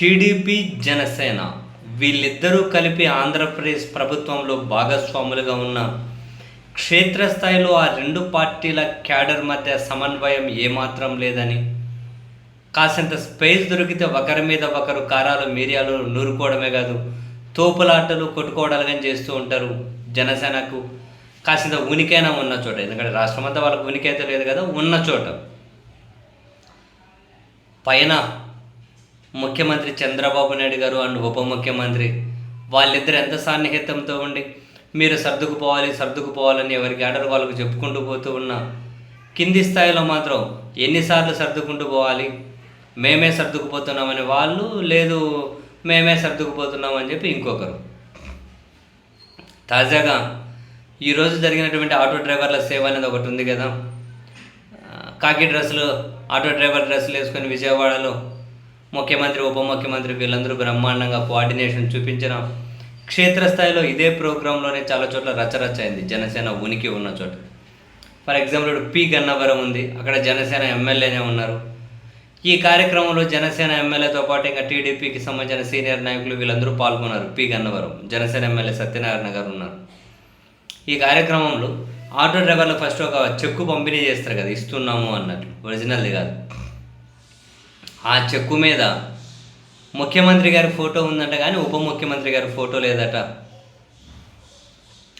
TDP Janasena వీళ్ళిద్దరూ కలిపి ఆంధ్రప్రదేశ్ ప్రభుత్వంలో భాగస్వాములుగా ఉన్న క్షేత్రస్థాయిలో ఆ రెండు పార్టీల క్యాడర్ మధ్య సమన్వయం ఏమాత్రం లేదని కాసింత స్పేస్ దొరికితే ఒకరి మీద ఒకరు కారాలు మీరియాలు నూరుకోవడమే కాదు తోపులాటలు కొట్టుకోవడాలు చేస్తూ ఉంటారు జనసేనకు. కాసింత ఉనికైనా ఉన్న చోట ఎందుకంటే రాష్ట్రం అంతా వాళ్ళకు ఉనికి అయితే లేదు కదా ఉన్న చోట. పైన ముఖ్యమంత్రి చంద్రబాబు నాయుడు గారు అండ్ ఉప ముఖ్యమంత్రి వాళ్ళిద్దరు ఎంత సాన్నిహిత్యంతో ఉండి మీరు సర్దుకుపోవాలి సర్దుకుపోవాలని ఎవరికి ఆర్డర్ వాళ్ళకు చెప్పుకుంటూ పోతూ ఉన్నా కింది స్థాయిలో మాత్రం ఎన్నిసార్లు సర్దుకుంటూ పోవాలి మేమే సర్దుకుపోతున్నామని వాళ్ళు లేదు మేమే సర్దుకుపోతున్నామని చెప్పి ఇంకొకరు. తాజాగా ఈరోజు జరిగినటువంటి ఆటో డ్రైవర్ల సేవ అనేది ఒకటి ఉంది కదా. కాకి డ్రెస్సులు ఆటో డ్రైవర్ డ్రెస్సులు వేసుకొని విజయవాడలో ముఖ్యమంత్రి ఉప ముఖ్యమంత్రి వీళ్ళందరూ బ్రహ్మాండంగా కోఆర్డినేషన్ చూపించిన క్షేత్రస్థాయిలో ఇదే ప్రోగ్రాంలోనే చాలా చోట్ల రచరచ అయింది. జనసేన ఉనికి ఉన్న చోట. ఫర్ ఎగ్జాంపుల్ పి గన్నవరం ఉంది. అక్కడ జనసేన ఎమ్మెల్యేనే ఉన్నారు. ఈ కార్యక్రమంలో జనసేన ఎమ్మెల్యేతో పాటు ఇంకా టీడీపీకి సంబంధించిన సీనియర్ నాయకులు వీళ్ళందరూ పాల్గొన్నారు. పి గన్నవరం జనసేన ఎమ్మెల్యే సత్యనారాయణ గారు ఉన్నారు. ఈ కార్యక్రమంలో ఆటో డ్రైవర్లు ఫస్ట్ ఒక చెక్కు పంపిణీ చేస్తారు కదా ఇస్తున్నాము అన్నట్టు. ఒరిజినల్ది కాదు. ఆ చెక్కు మీద ముఖ్యమంత్రి గారి ఫోటో ఉందంట కానీ ఉప ముఖ్యమంత్రి గారి ఫోటో లేదట.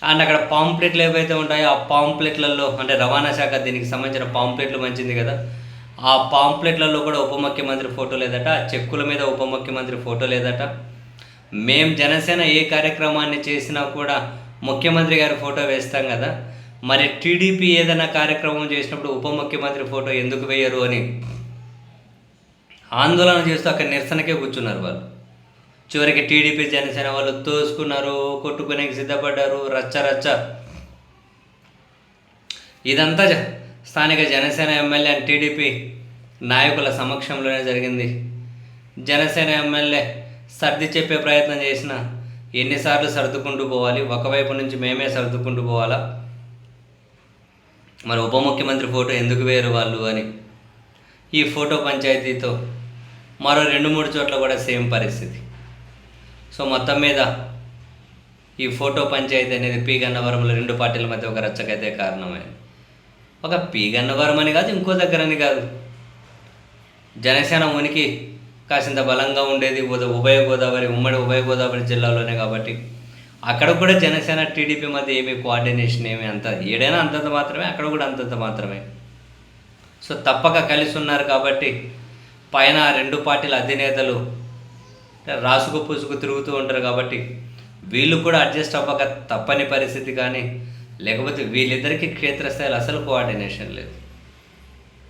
అండ్ అక్కడ పాంప్లెట్లు ఏవైతే ఉంటాయో ఆ పాంప్లెట్లలో అంటే రవాణా శాఖ దీనికి సంబంధించిన పాంప్లెట్లు మంచింది కదా ఆ పాంప్లెట్లలో కూడా ఉప ముఖ్యమంత్రి ఫోటో లేదట ఆ చెక్కుల మీద ఉప ముఖ్యమంత్రి ఫోటో లేదట. మేం జనసేన ఏ కార్యక్రమాన్ని చేసినా కూడా ముఖ్యమంత్రి గారి ఫోటో వేస్తాం కదా మరి టీడీపీ ఏదైనా కార్యక్రమం చేసినప్పుడు ఉప ముఖ్యమంత్రి ఫోటో ఎందుకు వేయరు అని ఆందోళన చేస్తూ అక్కడ నిరసనకే కూర్చున్నారు వాళ్ళు. చివరికి టీడీపీ జనసేన వాళ్ళు తోసుకున్నారు కొట్టుకునేకి సిద్ధపడ్డారు రచ్చ రచ్చ. ఇదంతా జ- స్థానిక జనసేన ఎమ్మెల్యే అండ్ టీడీపీ నాయకుల సమక్షంలోనే జరిగింది. జనసేన ఎమ్మెల్యే సర్ది చెప్పే ప్రయత్నం చేసిన ఎన్నిసార్లు సర్దుకుంటూ పోవాలి ఒకవైపు నుంచి మేమే సర్దుకుంటూ పోవాలా? మరి ఉప ముఖ్యమంత్రి ఫోటో ఎందుకు వేరు వాళ్ళు అని? ఈ ఫోటో పంచాయతీతో మరో రెండు మూడు చోట్ల కూడా సేమ్ పరిస్థితి. సో మొత్తం మీద ఈ ఫోటో పంచాయతీ అనేది పి గన్నవరంలో రెండు పార్టీల మధ్య ఒక రచ్చకైతే కారణమైంది. ఒక పి గన్నవరం అని కాదు ఇంకో దగ్గర అని కాదు. జనసేన ఉనికి కాసింత బలంగా ఉండేది ఉభయ గోదావరి ఉమ్మడి ఉభయ గోదావరి జిల్లాలోనే కాబట్టి అక్కడ కూడా జనసేన టీడీపీ మధ్య ఏమి కోఆర్డినేషన్ ఏమీ అంత ఏడైనా అంతంత మాత్రమే అక్కడ కూడా అంతంత మాత్రమే. సో తప్పక కలిసి ఉన్నారు కాబట్టి పైన రెండు పార్టీల అధినేతలు రాసుకు పూసుకు తిరుగుతూ ఉంటారు కాబట్టి వీళ్ళు కూడా అడ్జస్ట్ అవ్వక తప్పని పరిస్థితి కానీ లేకపోతే వీళ్ళిద్దరికీ క్షేత్రస్థాయిలో అసలు కోఆర్డినేషన్ లేదు.